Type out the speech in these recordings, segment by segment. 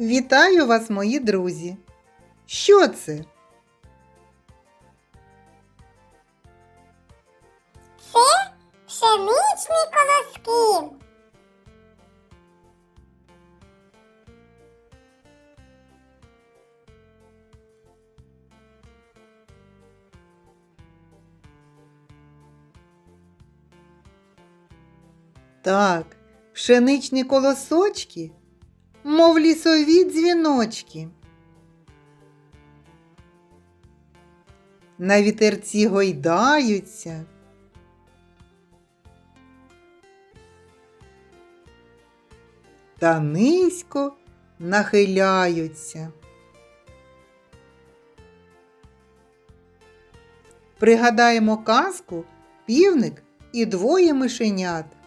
Вітаю вас, мої друзі! Що це? Це пшеничні колоски. Так, пшеничні колосочки, мов лісові дзвіночки. На вітерці гойдаються. Та низько нахиляються. Пригадаємо казку півник і двоє мишенят.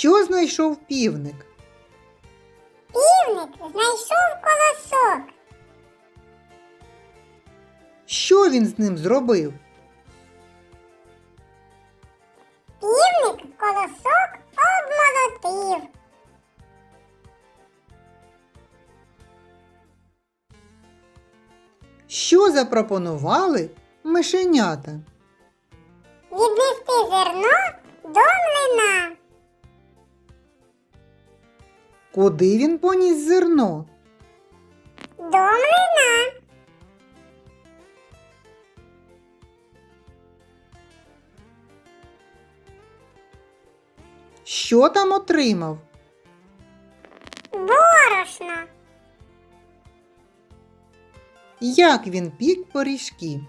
Що знайшов півник? Півник знайшов колосок. Що він з ним зробив? Півник колосок обмолотив. Що запропонували мишенята? Віднести зерно до млина. Куди він поніс зерно? До млина. Що там отримав? Борошно. Як він пік пиріжки?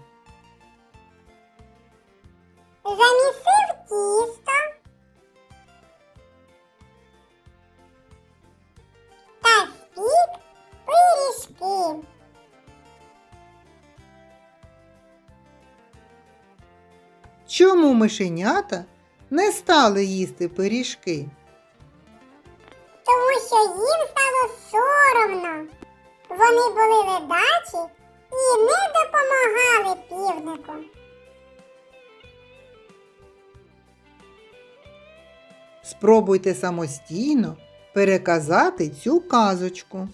Чому мишенята не стали їсти пиріжки? Тому що їм стало соромно. Вони були ледачі і не допомагали півнику. Спробуйте самостійно переказати цю казочку.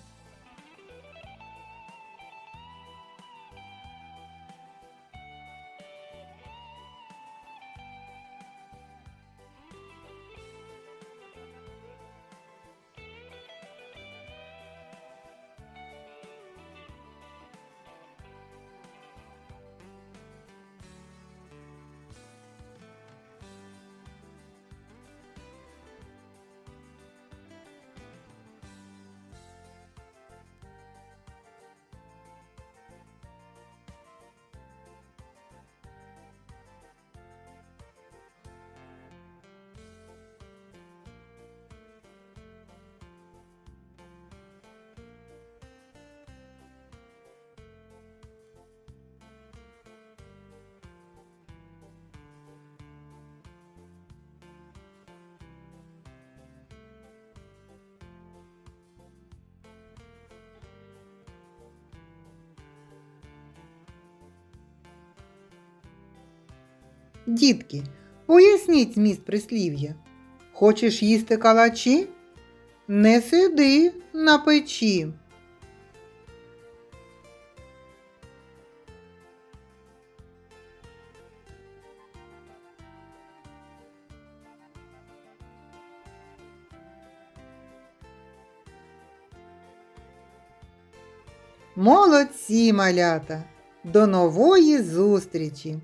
Дітки, поясніть зміст прислів'я. Хочеш їсти калачі? Не сиди на печі. Молодці, малята! До нової зустрічі!